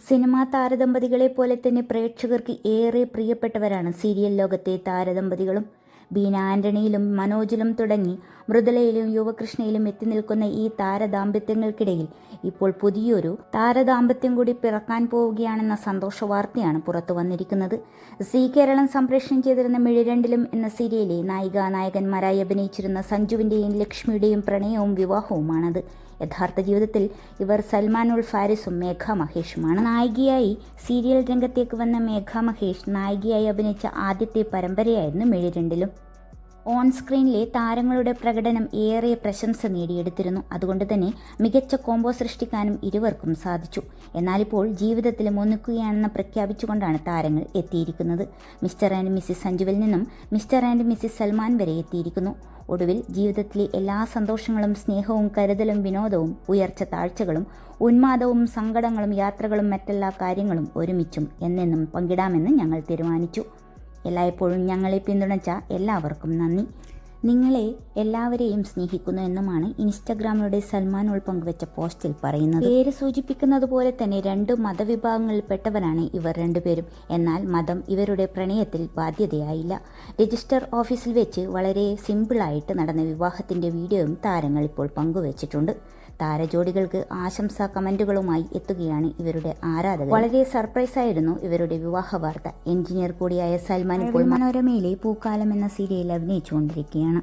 Cinema താരദമ്പതികളെ പോലെ തന്നെ പ്രേക്ഷകർക്ക് ഏറെ പ്രിയപ്പെട്ടവരാണ് സീരിയൽ ലോകത്തെ താരദമ്പതികളും. ബീന ആന്റണിയിലും മനോജിലും തുടങ്ങി മൃദുലയിലും യുവകൃഷ്ണയിലും എത്തി നിൽക്കുന്ന ഈ താരദാമ്പത്യങ്ങൾക്കിടയിൽ ഇപ്പോൾ പുതിയൊരു താരദാമ്പത്യം കൂടി പിറക്കാൻ പോവുകയാണെന്ന സന്തോഷ വാർത്തയാണ് പുറത്തു വന്നിരിക്കുന്നത്. സി കേരളം സംപ്രേഷണം ചെയ്തിരുന്ന മിഴിരണ്ടിലും എന്ന സീരിയലിലെ നായിക നായകന്മാരായി അഭിനയിച്ചിരുന്ന സഞ്ജുവിന്റെയും ലക്ഷ്മിയുടെയും പ്രണയവും വിവാഹവുമാണത്. യഥാർത്ഥ ജീവിതത്തിൽ ഇവർ സൽമാൻ ഉൾ ഫാരിസും മേഘ മഹേഷുമാണ്. നായികയായി സീരിയൽ രംഗത്തേക്ക് വന്ന മേഘ മഹേഷ് നായികയായി അഭിനയിച്ച ആദ്യത്തെ പരമ്പരയായിരുന്നു മിഴിരണ്ടിലും ഓൺ സ്ക്രീനിലെ താരങ്ങളുടെ പ്രകടനം ഏറെ പ്രശംസ നേടിയെടുത്തിരുന്നു. അതുകൊണ്ട് തന്നെ മികച്ച കോംബോ സൃഷ്ടിക്കാനും ഇരുവർക്കും സാധിച്ചു. എന്നാലിപ്പോൾ ജീവിതത്തിൽ ഒന്നിക്കുകയാണെന്ന് പ്രഖ്യാപിച്ചുകൊണ്ടാണ് താരങ്ങൾ എത്തിയിരിക്കുന്നത്. മിസ്റ്റർ ആൻഡ് മിസ്സിസ് സഞ്ജുവിൽ നിന്നും മിസ്റ്റർ ആൻഡ് മിസ്സിസ് സൽമാൻ വരെ എത്തിയിരിക്കുന്നു. ഒടുവിൽ ജീവിതത്തിലെ എല്ലാ സന്തോഷങ്ങളും സ്നേഹവും കരുതലും വിനോദവും ഉയർച്ച താഴ്ചകളും ഉന്മാദവും സങ്കടങ്ങളും യാത്രകളും മറ്റെല്ലാ കാര്യങ്ങളും ഒരുമിച്ചും എന്നെന്നും പങ്കിടാമെന്ന് ഞങ്ങൾ തീരുമാനിച്ചു. എല്ലായ്പ്പോഴും ഞങ്ങളെ പിന്തുണച്ച എല്ലാവർക്കും നന്ദി. നിങ്ങളെ എല്ലാവരെയും സ്നേഹിക്കുന്നു എന്നുമാണ് ഇൻസ്റ്റഗ്രാമിലൂടെ സൽമാൻ ഉൾ പങ്കുവച്ച പോസ്റ്റിൽ പറയുന്നത്. പേര് സൂചിപ്പിക്കുന്നത് പോലെ തന്നെ രണ്ട് മതവിഭാഗങ്ങളിൽപ്പെട്ടവരാണ് ഇവർ രണ്ടുപേരും. എന്നാൽ മതം ഇവരുടെ പ്രണയത്തിൽ ബാധ്യതയായില്ല. രജിസ്റ്റർ ഓഫീസിൽ വെച്ച് വളരെ സിമ്പിളായിട്ട് നടന്ന വിവാഹത്തിന്റെ വീഡിയോയും താരങ്ങൾ ഇപ്പോൾ പങ്കുവച്ചിട്ടുണ്ട്. താരജോഡികൾക്ക് ആശംസ കമന്റുകളുമായി എത്തുകയാണ് ഇവരുടെ ആരാധകർ. വളരെ സർപ്രൈസ് ആയിരുന്നു ഇവരുടെ വിവാഹ വാർത്ത എഞ്ചിനീയർ കൂടിയായ സൽമാൻ ഇപ്പോൾ മനോരമയിലെ പൂക്കാലം എന്ന സീരിയൽ അഭിനയിച്ചുകൊണ്ടിരിക്കുകയാണ്.